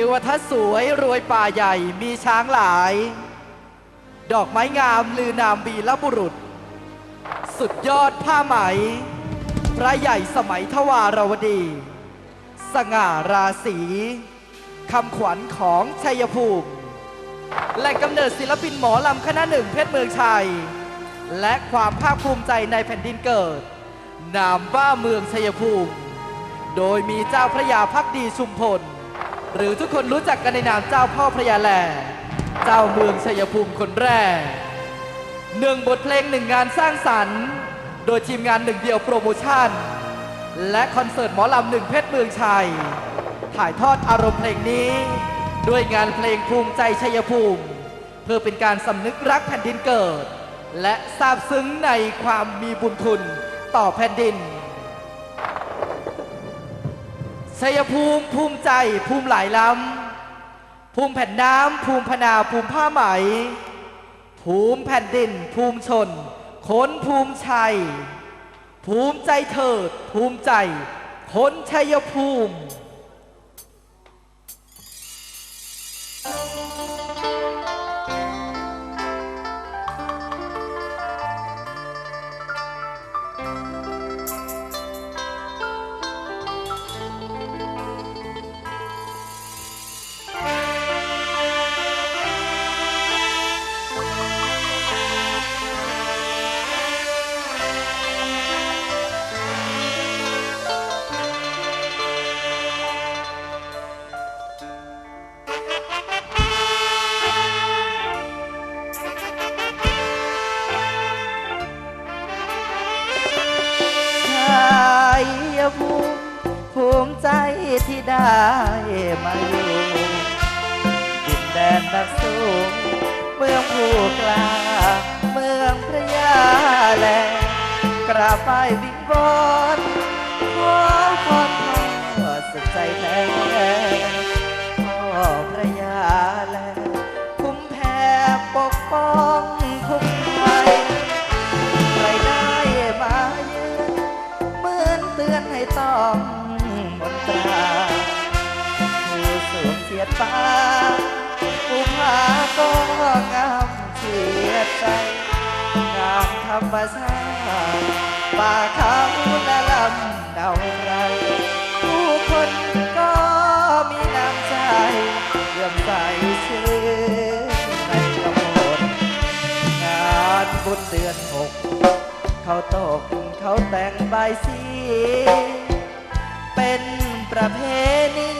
ทิวทัศน์สวยรวยป่าใหญ่มีช้างหลาย ดอกไม้งามลือนามวีรบุรุษ สุดยอดผ้าไหม พระใหญ่สมัยทวารวดี สง่าราศีคำขวัญของชัยภูมิ แหล่งกำเนิดศิลปินหมอลำคณะหนึ่งเพชรเมืองชัย และความภาคภูมิใจในแผ่นดินเกิด นามว่าเมืองชัยภูมิ โดยมีเจ้าพระยาพักดีชุมพล หรือทุกคนรู้จักกันในนามเจ้าพ่อพระยาแหล่เจ้าเมืองชัยภูมิคนแรกหนึ่งบทเพลงหนึ่งงานสร้างสรรค์ โดยทีมงานหนึ่งเดียวโปรโมชั่น และคอนเสิร์ตหมอลำหนึ่งเพชรเมืองชัย ถ่ายทอดอารมณ์เพลงนี้ ด้วยงานเพลงภูมิใจชัยภูมิ เพื่อเป็นการสำนึกรักแผ่นดินเกิด และซาบซึ้งในความมีบุญคุณต่อแผ่นดิน ชัยภูมิภูมิใจภูมิหลายล้ำ ภูมิแผ่นน้ำภูมิพนาภูมิผ้าไหม ภูมิแผ่นดิน ภูมิชนคนภูมิชัย ภูมิใจเถิด ภูมิใจคนชัยภูมิ ไหว้วิงวอนขอพรพ่อสุดใจแท้พ่อพระยาแลคุ้มแผ่ปกป้องคุ้มภัยใครได้มาเยือนเหมือนเตือนให้ต้องมนตราผู้สวมเสียดฟ้าผู้พาก็งามเสียใจงามธรรมชาติ ป่าเขาและลำเดาไร ผู้คนก็มีน้ำใจเลื่อมใสชื่อในกระหมดงานบุญเดือนหก เขาตกเขาแต่งใบสี เป็นประเพณี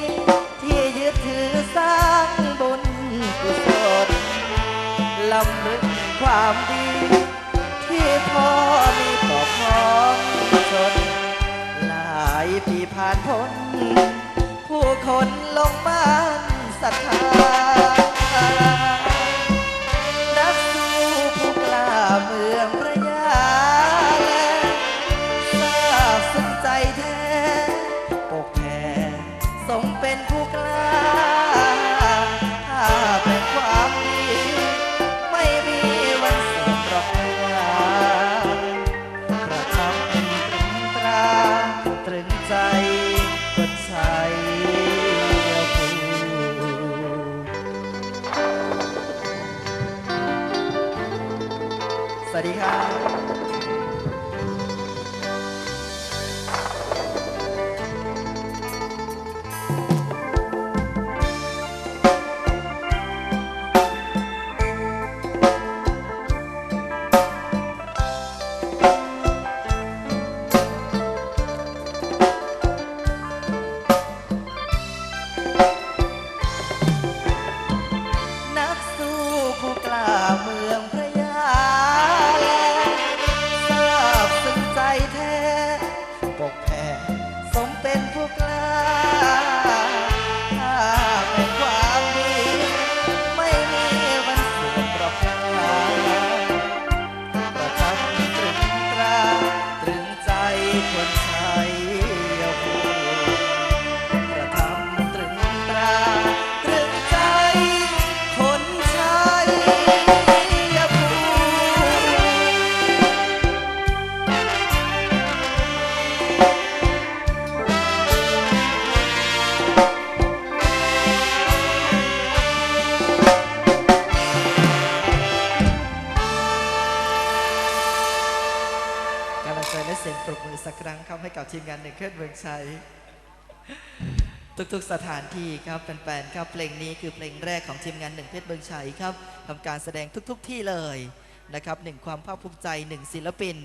ที่ยึดถือสร้างบุญกุศลลำลึกความดีที่พ่อายปีผ่านพ้นผู้คนลงมานศรัทธา วัสดีครับ ทีครับแฟนๆครับเพลงนี้คือเพลงแรกของทีมงานหนึ่งเพชรเมืองชัยครับทำการแสดงทุกๆที่เลยนะครับหนึ่งความภาคภูมิใจหนึ่งศิลปิน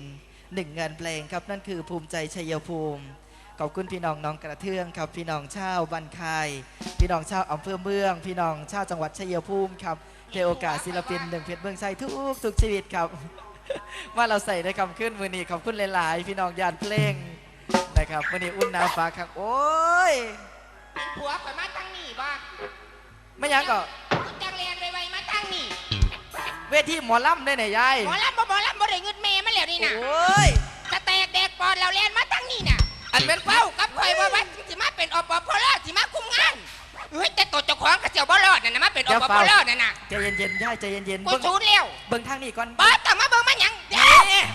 หนึ่งงานเพลงครับนั่นคือภูมิใจชัยภูมิขอบคุณพี่น้องน้องกระเทืองครับ พี่น้องชาวบันคายพี่น้องชาวอำเภอเมือง พี่น้องชาวจังหวัดชัยภูมิครับเทโอกาสศิลปินหนึ่งเพชรเมืองชัยทุกทุกชีวิตครับ ว่าเราใส่ในคำขึ้นมือนี้ขอบคุณหลาย ๆ พี่น้องยานเพลงนะครับมือนี้อุ่นหนาฟ้าครับโอ้ย ผัวข่อยมาตั้งนี่บ่ไม่ยังก็จังเรียนไวๆมาตั้งนี่เวทีหมอลำได้ไหนยายหมอลำบ่หมอลำบ่ได้เงินเมย์มาแล้วนี่โอน่ะ้ยสแตกแดกปอดเราเรียนมาตั้งนี่น่ะ อันเป็นเว้ากับข่อยว่าว่าสิมาเป็นอปพลสิมาคุมงานเฮ้ยแต่ตัวเจ้าของก็เสียวบ่รอดน่ะนะมาเป็นอปพลนั่นน่ะใจเย็นๆยายใจเย็นๆกูเบิ่งชูนแล้วเบิ่งทางนี้ก่อนบ่ต้องมาเบิ่งมาหยังเดี๋ยว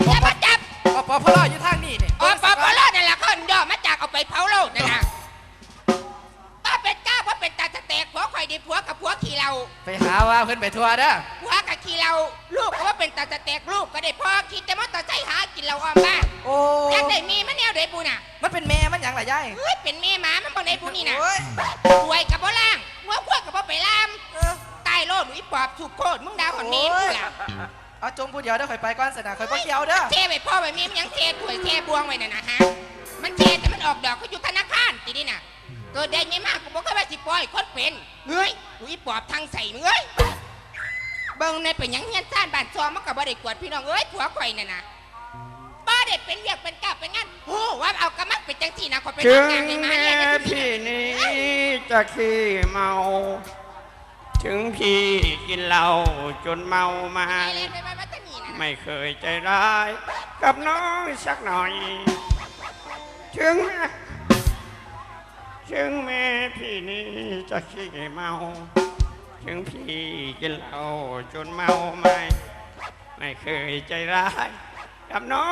อย่ามาจับอปพลอยู่ทางนี้นี่อปพลนั่นล่ะเขาย่อมาจากเอาไปเผาโลกนั่นน่ะป้า เป็นก้าว่าเป็นตาสแตกผัวข่อยดีผัวกับผัวขี้เราไปหาว่าเพิ่นไปทัวร์เด้อผัวกับขี้เราลูกก็ว่าเป็นตาสแตกลูกก็ได้พ่อคิดแต่ว่าตาใจหากินเราออมบ้านโอ้อยากได้มีมันแนวได้ปูน่ะมันเป็นแม่มันหยังล่ะยายเฮ้ยเป็นแม่หมามันบ่ได้ปูนี่น่ะโอ้ยป่วยกับบ่ล่างหัวขวดกับบ่ไปล่ามเออตายโลดหนูอีปอบถูกโคตรมึงดาวของเมมกูล่ะเอาจงพูดเดียวเด้อข่อยไปก่อนสนะข่อยบ่เกี่ยวเด้อเทไปพ่อไปเมมยังเทถวยเทบวงไว้น่ะนะฮะมันเทแต่มันออกดอกก็อยู่ธนาคารตินี่น่ะ เกิดได้ไม่มากกูบอกว่าสิปล่อยคนเป็นเฮ้ยหนูอีปอบทางใส่มึงเอ้ยเบิ่งในเป็นหยังเงี้ยซ่านบ้านซอมมันก็บ่ได้กวดพี่น้องเอ้ยผัวข่อยน่ะนะบ่ได้เป็นเรียกเป็นกลับเป็นงั้นโอ้ว่าเอากระมักเป็นจังซี่นะขอยเป็นถึงทำงานในมาแม้เนี่ยนะพี่นี้จะขี้เมา ถึงพี่กินเหล้าจนเมามา ไปเล่นไปไปวัดตะนีน่ะนะไม่เคยใจร้าย กับน้องสักหน่อย ถึงแม้ ถึงแม้พี่นี้จะขี้เมา ถึงพี่กินเหล้าจนเมาไม่ ไม่เคยใจร้ายกับน้อ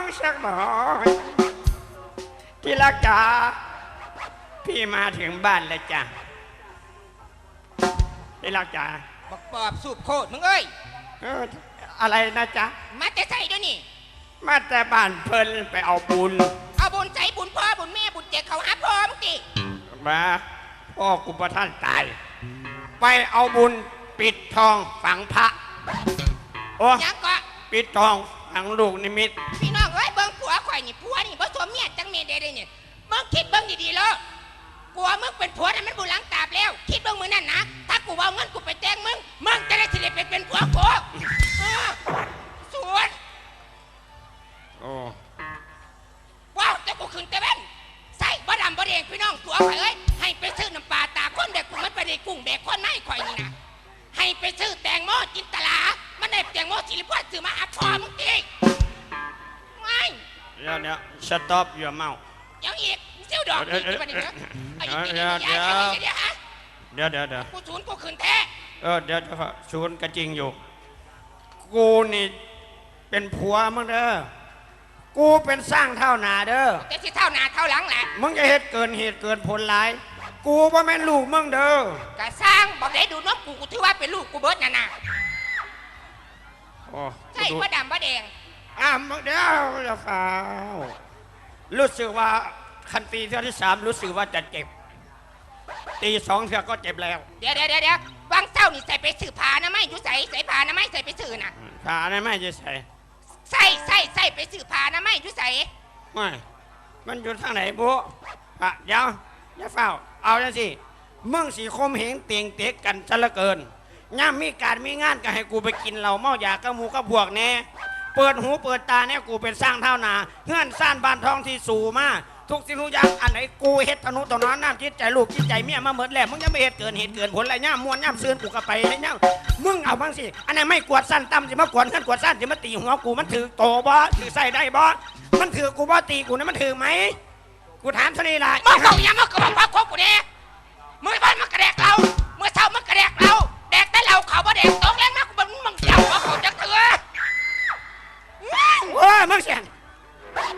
งสักหน่อยที่รักจ๋าพี่มาถึงบ้านแล้วจ้ะที่รักจ๋าบอกปอบสูบโคตรมึงเอ้ยเอออะไรนะจ๊ะ มาแต่ใส่เดี๋ยวนี้มาแต่บ้านเพิ่นไปเอาบุญ เจ๊เขาหาพ่อมึงดิมาพ่อกุปท่านตาย ไปเอาบุญปิดทองฝังพระ โอ้ยังก็ปิดทองฝังลูกนิมิต พี่น้องเอ้ยเบิ่งผัวข่อยนี่ผัวนี่บ่สวมเมียจังเมียได้เลยเนี่ยมึงคิดเบิ่งดีๆเลยกลัวมึงเป็นผัวน่ะมันบุหลังตาบแล้ว คิดเบิ่งมึงนั่นนะถ้ากูเอาเงินกูไปแต่งมึงมึงจะได้สิได้เป็นเป็นผัวกูเออสวนโอ้ว้าวแต่กูขึ้นแต่เว้นใส่บ่ดำบ่แดงพี่น้ องผัวข่อยเอ้ยให้ไปซื้อน้ำปลาตาคนแบกกูมันไปได้กุ้งแบกคนไม่ข่อยนี่นะให้ไปซื้อแตงโมจินตลา มันได้แตงโมสิริพรซื้อมาอัพพอมึงตีไม่เดี๋ยวเดี๋ยว stop your mouth ยังอีกเจ้าดอกอีกที่มันนี่เนอะเอาอีกทีนี้เดี๋ยวย้ายเดี๋ยวเดี๋ยวฮะเดี๋ยวเดี๋ยวเดี๋ยวกูศูนย์กูคืนแท้เออเดี๋ยวเดี๋ยวศูนย์ก็จริงอยู่ กูนี่เป็นผัวมึงเด้อ กูเป็นสร้างเท่านาเด้อจะสิเท่าหน้าเท่าหลังแหละมึงจะเหตุเกินเหตุเกินผลหลายกูว่าแม่นลูกมึงเด้อกะสร้างบอกได้ดูน้องกูกูถือว่าเป็นลูกกูเบิดน่ะนะโอ้ใช่กูดูว่าดำว่าแดงอะมึงเดี๋ยวจะฟ้าวรู้สึกว่าคันตีเท่าที่สามรู้สึกว่าจะเจ็บ ตีสองเท่าก็เจ็บแล้วเดี๋ยวเดี๋ยวเดี๋ยวเดี๋ยววางเจ้านี่ใส่ไปสื่อผานะไม่อยู่ใส่ใส่ผานะไม่ใส่ไปสื่อน่ะขาได้ไหมจะใส่ ใส่ใส่ใส่ไปสื่อผานะไม่ยู่ใส่ไม่มันอยู่ทางไหนบุอะเดี๋ยวอย่าเฝ้า เอาจังสิมึงสีคมเหงเตียงเต็กกันซะเหลือเกินย่ามมีการมีงานก็ให้กูไปกินเหล้าเมายากระหมูกับพวกแน่เปิดหูเปิดตาเนี่ยกูเป็นสร้างเท่านาเงื่อนสร้างบ้านทองที่สูงมาก ทุกสิ่งทุกอย่างอันไหนกูเฮ็ดธนุถนอมน้ำจิตใจลูกจิตใจเมียมาเหมือนแล้วมึงยังไม่เฮ็ดเกินเหตุเกินผลอะไรย่ามมวนย่ามซืนกูก็ไปให้ย่ามมึงเอาบ้างสิอันไหนไม่กวดสั้นต่ำสิมากวดขั้นกวดสั้นสิมาตีหัวกูมันถือโตบ่ถือใส่ได้บ่มันถือกูบ่ตีกูนะมันถือไหมกูถามเท่านี้ล่ะมึงเขายังมึงก็บอกว่าคบกูเนี่ยมือบ้านมันกระแดกเราเมื่อเช้ามันกระแดกเราแดกแต่เราเขาบ่แดกตกแรงมากกูบอกมึงเจ้าว่าเขาจะเถื่อโอ้ยมึงเสียงมึง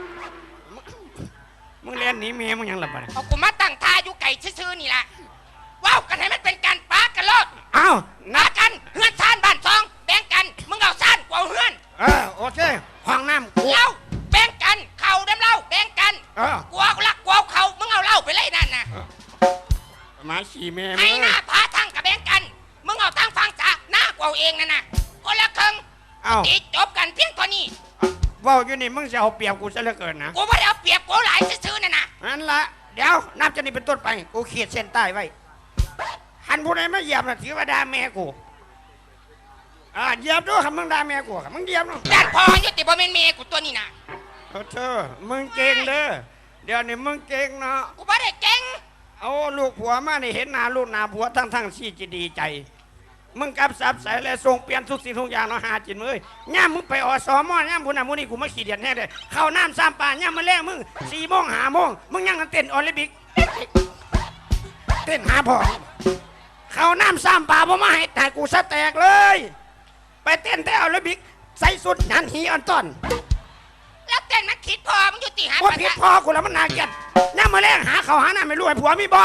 มึงเรียนหนีเมียมึงยังหลับไปเอากูมาตั้งท่าอยู่ไก่ซื่อๆนี่แหละว้าวกันให้มันเป็นการปากันโลดอ้าวนันัดดกันเฮือนซ่านบ้านซอง แบ่งกัน มึงเอาซ่านกูเอาเฮือน เออโอเคห้องน้ำกูเราแบ่งกันเออ กูเอาลักกูเอาเขามึงเอาเหล้าไปเลยนั่นนะหมาขี่แม่ให้มึงหน้าพาทั้งกับแบงกัน มึงเอาทั้งฟังจ้าหน้ากูเอาเองนั่นนะคนละครึ่งเอ้าตีจบกันเพียงเท่านี้ เว่าอยู่นี่มึงจะเอาเปรียบกูซะเหลือเกินนะกูไม่ได้เอา อๆนั่นนะนั่นละเดี๋ยวนับจากนี้เป็นต้นไป กูขีดเส้นใต้ไว้หันผู้ใดมาเหยียบนะถือว่าด่าแม่กูอ่าเหยียบด้วยคำมึงด่าแม่กูครับมึงเหยียบเนาะด้านพอยุติบ่เป็นเมียกูตัวนี้นะเอาเธอมึงเก่งเด้อเดี๋ยวนี้มึงเก่งเนาะกูไม่ได้เก่งเอาลูกผัวมานี่เห็นหน้าลูกหน้าผัวทั้งทั้งที่จะดีใจ มึงกลับสับใส่และส่งเปลี่ยนทุกสิ่งทุกอย่างเนาะหาจินมือย่ามมึงไปอสมอย่ามพูน่ะมูนี่กูมาขี่เดียนแห้งเลยเข้าน้ำสามป่าย่ามมาแรงมึงสี่โมงหาโมงมึงยังกันเต้นโอลิมปิกเต้นหาพอเข้าน้ำสามป่าบ่มาให้แต่กูสะแตกเลย ไปเต้นแต่โอลิมปิกใส่สุดหันหีอันต้นแล้วเต้นมันคิดพอมึงยุติหาว่าปัญผิดหาพอกูแล้วมันน่าเกลียดย่ามมาแรงหาเขาวหาหน้าไม่รู้ไอ้ผัวมีบ่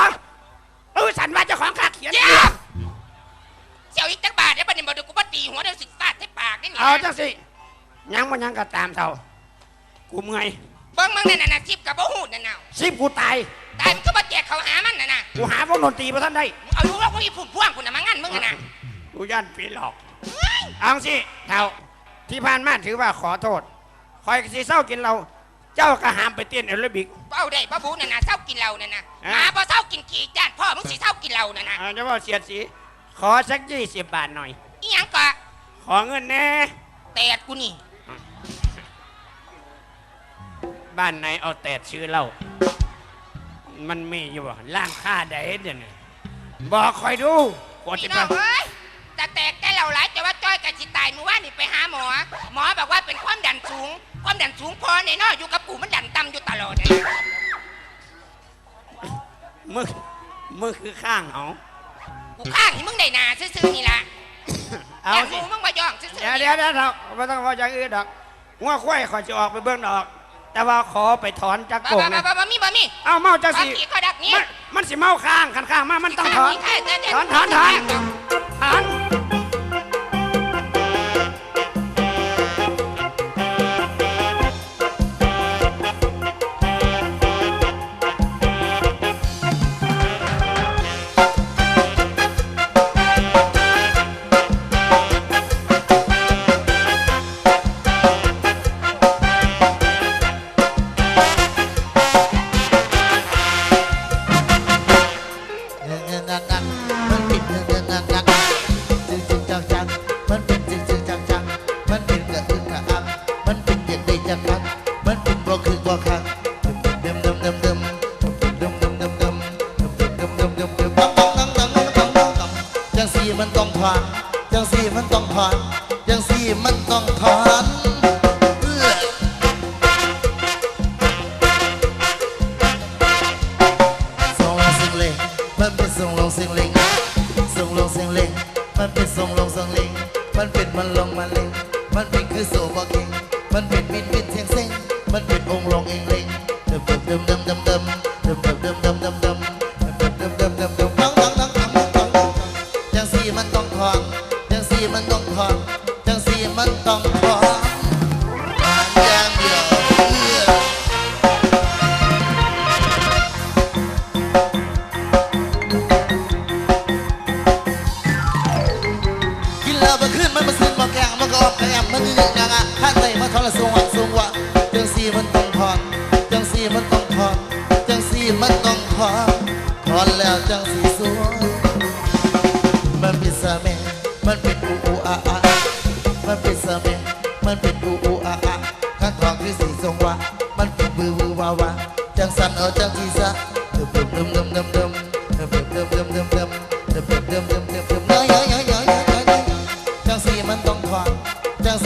เออสันว่าเจ้าของข้าเขียน เยี่ยมเจ้าอีกจักบาทเดี๋ยวประเด็นบอกเดี๋ยวกูมาตีหัวเดี๋ยวสิฟาดที่ปากนี่นี่เอาจังสิยังมันยังก็ตามเท่ากูเมื่อยเบิ้งมึงนั่นน่ะนะทิพย์กับบ่หูนั่นน่ะสิบกูตายตายมันก็มาแจกเขาหามันน่ะนะกูหาพวกดนตรีมาท่านได้มึงเอาลูกแล้วก็อีผุ่นพ่วงคุณน่ะมางั้นมึงอะนะกูย่านปีหลอกเอาสิเท่าที่ผ่านมาถือว่าขอโทษคอยสิเศร้ากินเราเจ้าก็หามไปเต้นแอโรบิกเอาได้ป้าบูน่ะนะเศร้ากินเหล้าน่ะนะอะหมาพอเศร้ากินขี้จานพ่อมึงสิเศร้ากินเหล้าน่ะนะเอาจะว่าเสียดสี ขอสักยี่สิบบาทหน่อย อีหยังก็ขอเงินแน่ แตดกูนี่ บ้านไหนเอาแต่ชื่อเรามันมีอยู่บ่ล่างค่าใดเดี๋ยวนี้บอกคอยดูกดพี่จะน้ไปองเอ้ยแต่แตกแต่เหล้าหลายแต่ว่าจ้อยกับสิตายเมื่อวานนี่ไปหาหมอ หมอบอกว่าเป็นความดันสูง ความดันสูงพอในน้อยอยู่กับกูมันดันต่ำอยู่ตลอดน่ะนะมึงมึงคือข้างเอา กูข้างให้มึงได้นาซื่อๆนี่ล่ะเอาอยากสิรู้มึงมาย่องซื่อๆเดี๋ยวนี่เดี๋ยวเดี๋ยวเราไม่ต้องเอาอย่างอื่นดอกงัวควายขอยจะออกไปเบื้องดอก แต่ว่าขอไปถอนจากบ่กรงบ่นะบ่บ่มีบ่มีเอาเมาจังความสิขี้ข้อดักนี้มันมันสิเมาข้างขันข้างมามันต้องถอนข้างนี้ถอนถอนถอน ถอนมัน dum dum dum dum.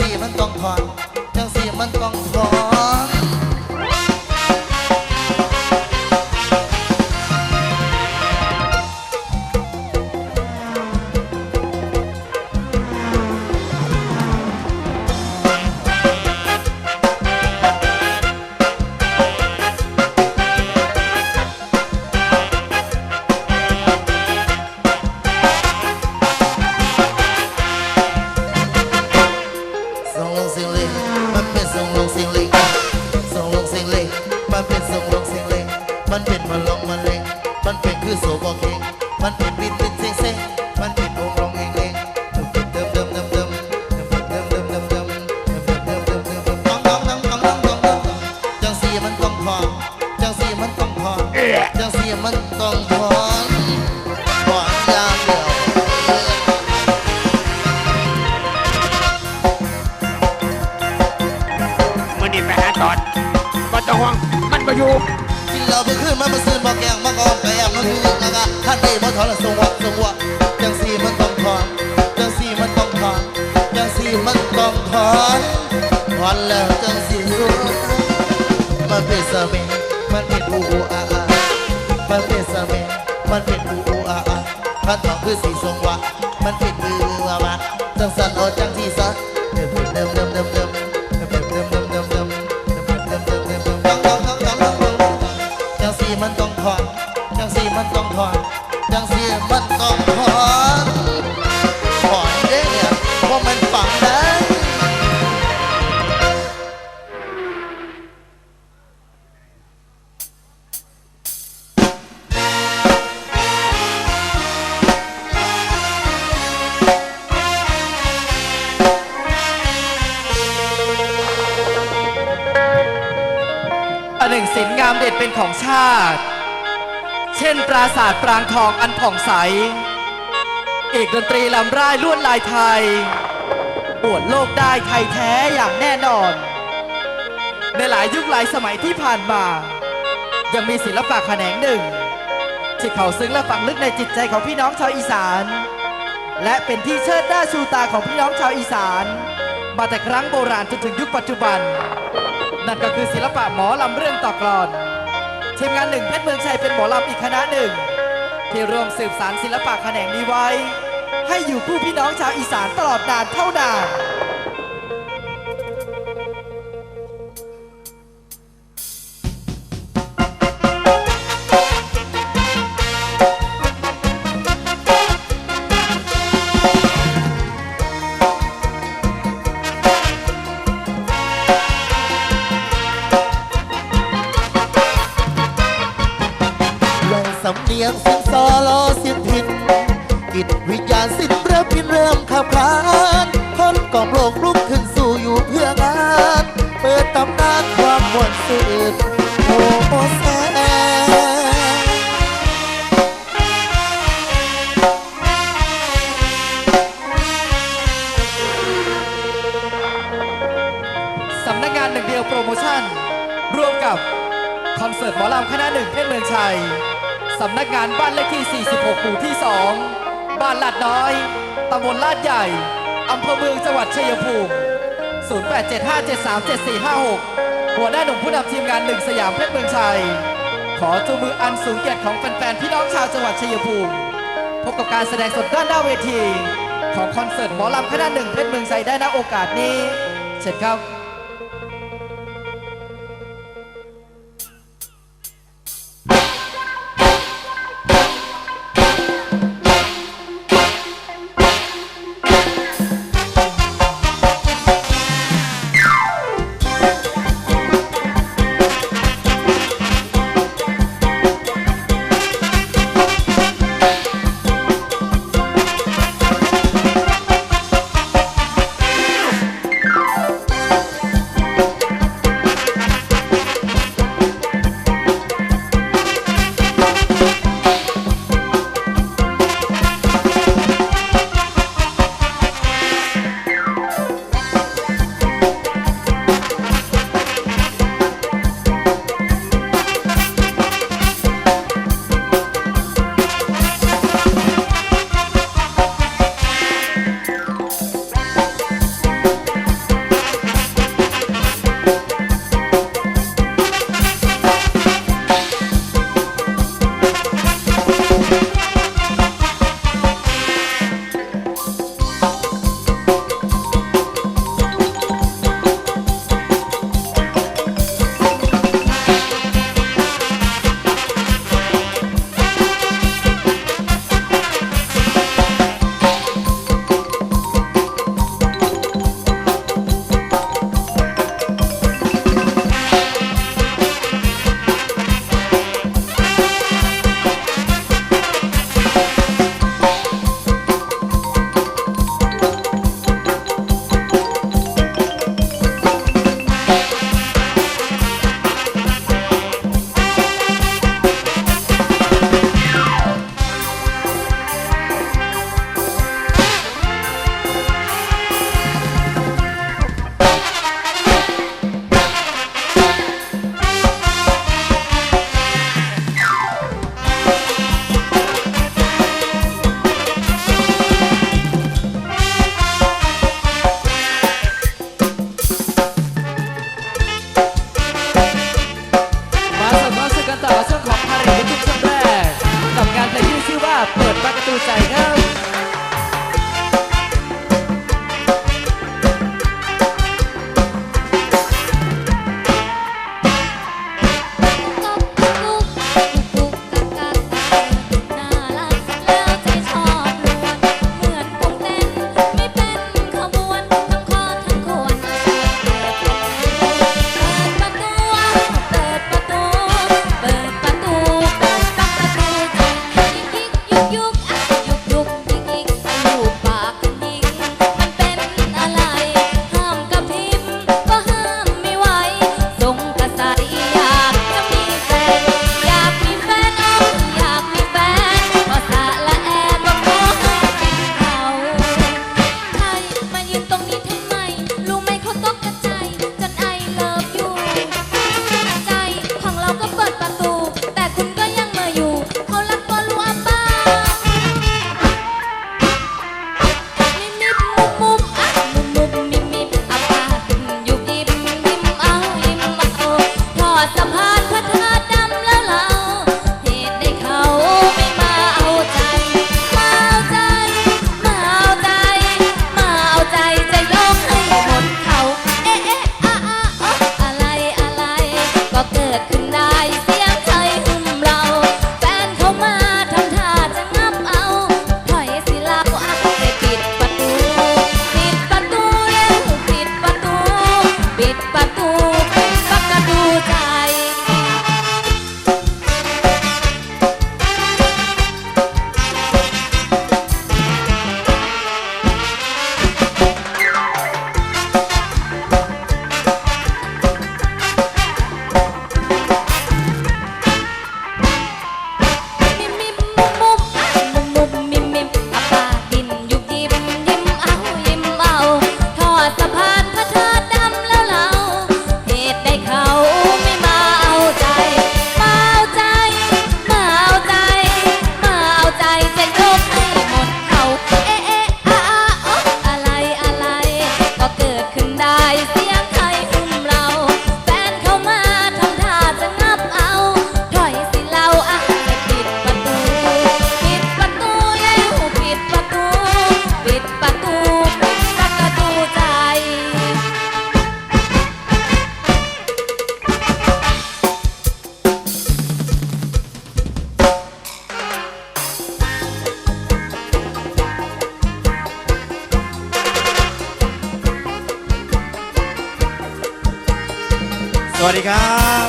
สีมันต้องถอนจังสี่มันต้องถอน นี่นะกะท่านได้บ่ถอนละทรงวะทรงวะจังสีมันต้องถอนจังสีมันต้องถอนจังสีมันต้องถอนถอนแล้วจังสีสู้มันเป็นสเปนมันเป็นอูอูอาอามันเป็นสเปนมันเป็นอูอูอาอาพันทองคือสีทรงวะมันเป็นมือวะจังสันโอจังสีสัน ชาติ เช่น ปราสาทปรางทองอันผ่องใส เอกดนตรีลำร่ายลวดลายไทยอวดโลกได้ไทยแท้อย่างแน่นอน ในหลายยุคหลายสมัยที่ผ่านมา ยังมีศิลปะแขนงหนึ่งที่เขาซึ้งและฝังลึกในจิตใจของพี่น้องชาวอีสาน และเป็นที่เชิดหน้าชูตาของพี่น้องชาวอีสาน มาแต่ครั้งโบราณจนถึงยุคปัจจุบัน นั่นก็คือศิลปะหมอลำเรื่องต่อกลอน ทีมงานหนึ่งเพชรเมืองชัยเป็นหมอลำอีกคณะหนึ่ง ที่ร่วมสืบสารศิลปะแขนงนี้ไว้ ให้อยู่คู่พี่น้องชาวอีสานตลอดนานเท่านาน บ้านลาดน้อย ตำบลลาดใหญ่ อำเภอเมืองจังหวัดชัยภูมิ 0875737456 หัวหน้าหนุ่มผู้นำทีมงานหนึ่งสยามเพชรเมืองชัย ขอจูมืออันสูงเกียรติของแฟนๆ พี่น้องชาวจังหวัดชัยภูมิ พบกับการแสดงสดด้านหน้าเวที ของคอนเสิร์ตหมอลำคณะหนึ่งเพชรเมืองชัยได้ณโอกาสนี้ เชิญครับัสดีครับ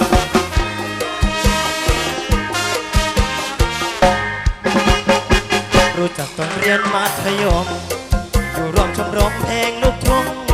รู้จักตอนเรียนมัธยม อยู่ร่วมชมรมเพลงลูกทุ่ง